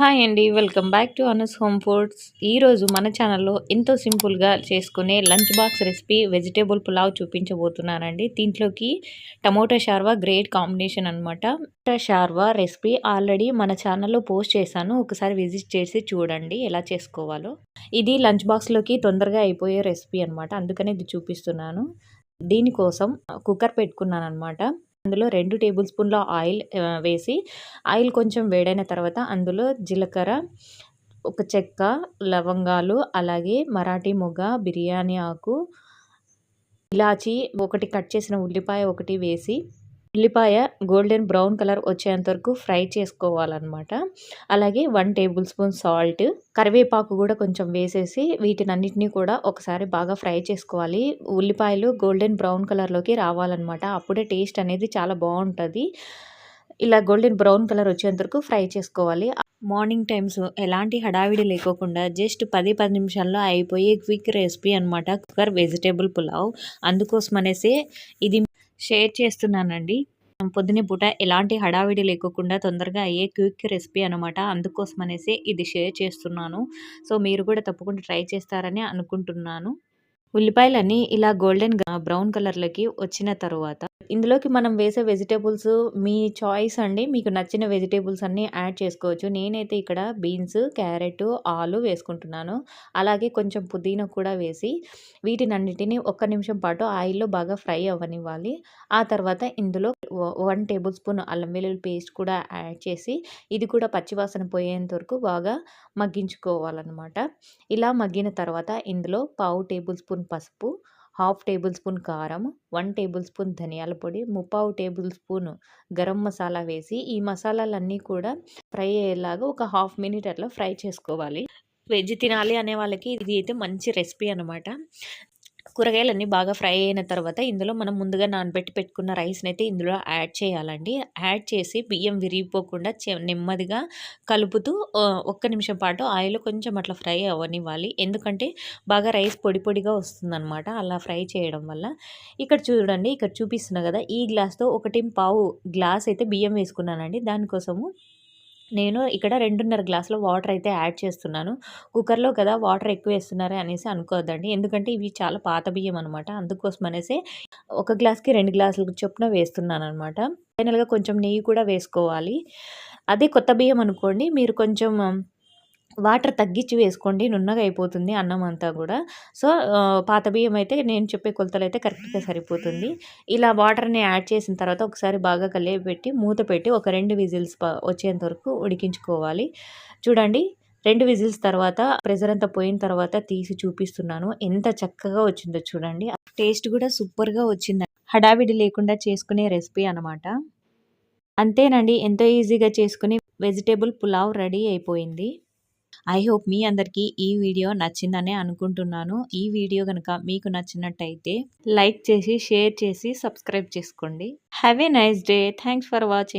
Hi అండి welcome back to Anas home foods. ఈరోజు మన ఛానల్లో ఎంతో సింపుల్గా చేసుకునే lunch box recipe vegetable pulao చూపించబోతున్నానండి. దీంట్లోకి టమోటా షార్వా గ్రేట్ కాంబినేషన్ అనమాట టమోటా షార్వా రెసిపీ ఆల్రెడీ మన ఛానల్లో పోస్ట్ చేశాను. ఒకసారి విజిట్ చేసి చూడండి ఎలా చేసుకోవాలో. ఇది లంచ్ బాక్స్లోకి తొందరగా అయిపోయే రెసిపీ అనమాట అందుకనే ఇది చూపిస్తున్నాను. దీనికోసం కుక్కర్ పెట్టుకున్నాను అనమాట అందులో రెండు టేబుల్ స్పూన్ల ఆయిల్ వేసి ఆయిల్ కొంచెం వేడైన తర్వాత అందులో జీలకర్ర ఒక చెక్క లవంగాలు అలాగే మరాఠీ మొగ్గ బిర్యానీ ఆకు ఇలాచి ఒకటి కట్ చేసిన ఉల్లిపాయ ఒకటి వేసి ఉల్లిపాయ గోల్డెన్ బ్రౌన్ కలర్ వచ్చేంత వరకు ఫ్రై చేసుకోవాలన్నమాట. అలాగే వన్ టేబుల్ స్పూన్ సాల్ట్ కరివేపాకు కూడా కొంచెం వేసేసి వీటిని అన్నిటినీ కూడా ఒకసారి బాగా ఫ్రై చేసుకోవాలి. ఉల్లిపాయలు గోల్డెన్ బ్రౌన్ కలర్లోకి రావాలన్నమాట. అప్పుడే టేస్ట్ అనేది చాలా బాగుంటుంది. ఇలా గోల్డెన్ బ్రౌన్ కలర్ వచ్చేంత వరకు ఫ్రై చేసుకోవాలి. మార్నింగ్ టైమ్స్ ఎలాంటి హడావిడి లేకోకుండా జస్ట్ పది పది నిమిషాల్లో అయిపోయే క్విక్ రెసిపీ అనమాట కుక్కర్ వెజిటేబుల్ పులావ్ అందుకోసం అనేసి ఇది షేర్ చేస్తున్నానండి. పొద్దునే పూట ఎలాంటి హడావిడి లేకోకుండా తొందరగా అయ్యే క్విక్ రెసిపీ అనమాట అందుకోసం అనేసి ఇది షేర్ చేస్తున్నాను. సో మీరు కూడా తప్పకుండా ట్రై చేస్తారని అనుకుంటున్నాను. ఉల్లిపాయలన్నీ ఇలా గోల్డెన్ బ్రౌన్ కలర్లోకి వచ్చిన తర్వాత ఇందులోకి మనం వేసే వెజిటేబుల్స్ మీ చాయిస్ అండి. మీకు నచ్చిన వెజిటేబుల్స్ అన్నీ యాడ్ చేసుకోవచ్చు. నేనైతే ఇక్కడ బీన్స్ క్యారెట్ ఆలు వేసుకుంటున్నాను. అలాగే కొంచెం పుదీనా కూడా వేసి వీటినన్నిటిని ఒక్క నిమిషం పాటు ఆయిల్లో బాగా ఫ్రై అవ్వనివ్వాలి. ఆ తర్వాత ఇందులో వన్ టేబుల్ స్పూన్ అల్లం వెల్లుల్లి పేస్ట్ కూడా యాడ్ చేసి ఇది కూడా పచ్చివాసన పోయేంత వరకు బాగా మగ్గించుకోవాలన్నమాట. ఇలా మగ్గిన తర్వాత ఇందులో పావు టేబుల్ స్పూన్ పసుపు హాఫ్ టేబుల్ స్పూన్ కారం వన్ టేబుల్ స్పూన్ ధనియాల పొడి ముప్పావు టేబుల్ స్పూన్ గరం మసాలా వేసి ఈ మసాలాలన్నీ కూడా ఫ్రై అయ్యేలాగా ఒక హాఫ్ మినిట్ అట్లా ఫ్రై చేసుకోవాలి. వెజ్ తినాలి అనే వాళ్ళకి ఇది అయితే మంచి రెసిపీ అనమాట కూరగాయలన్నీ బాగా ఫ్రై అయిన తర్వాత ఇందులో మనం ముందుగా నానబెట్టి పెట్టుకున్న రైస్ని అయితే ఇందులో యాడ్ చేయాలండి. యాడ్ చేసి బియ్యం విరిగిపోకుండా నెమ్మదిగా కలుపుతూ ఒక్క నిమిషం పాటు ఆయిల్ కొంచెం అట్లా ఫ్రై అవ్వనివ్వాలి. ఎందుకంటే బాగా రైస్ పొడి పొడిగా వస్తుందన్నమాట అలా ఫ్రై చేయడం వల్ల. ఇక్కడ చూడండి ఇక్కడ చూపిస్తున్నా కదా ఈ గ్లాస్తో ఒకటి పావు గ్లాస్ అయితే బియ్యం వేసుకున్నానండి. దానికోసము నేను ఇక్కడ రెండున్నర గ్లాసుల వాటర్ అయితే యాడ్ చేస్తున్నాను. కుక్కర్లో కదా వాటర్ ఎక్కువ వేస్తున్నారు అనేసి అనుకోవద్దండి ఎందుకంటే ఇవి చాలా పాత బియ్యం అనమాట అందుకోసం అనేసి ఒక గ్లాస్కి రెండు గ్లాసులకు చొప్పున వేస్తున్నాను అనమాట ఫైనల్గా కొంచెం నెయ్యి కూడా వేసుకోవాలి. అదే కొత్త బియ్యం అనుకోండి మీరు కొంచెం వాటర్ తగ్గించి వేసుకోండి నున్నగా అయిపోతుంది అన్నం అంతా కూడా. సో పాత బియ్యం అయితే నేను చెప్పే కొలతలు అయితే కరెక్ట్గా సరిపోతుంది. ఇలా వాటర్ని యాడ్ చేసిన తర్వాత ఒకసారి బాగా కలిపిపెట్టి మూత పెట్టి ఒక రెండు విజిల్స్ వచ్చేంత వరకు ఉడికించుకోవాలి. చూడండి రెండు విజిల్స్ తర్వాత ప్రెజర్ అంతా పోయిన తర్వాత తీసి చూపిస్తున్నాను. ఎంత చక్కగా వచ్చిందో చూడండి. టేస్ట్ కూడా సూపర్గా వచ్చింది. హడావిడి లేకుండా చేసుకునే రెసిపీ అనమాట అంతేనండి ఎంతో ఈజీగా చేసుకుని వెజిటేబుల్ పులావ్ రెడీ అయిపోయింది. ఐ హోప్ మీ అందరికీ ఈ వీడియో నచ్చిందనే అనుకుంటున్నాను. ఈ వీడియో కనుక మీకు నచ్చినట్టయితే లైక్ చేసి షేర్ చేసి సబ్స్క్రైబ్ చేసుకోండి. Have a nice day thanks for watching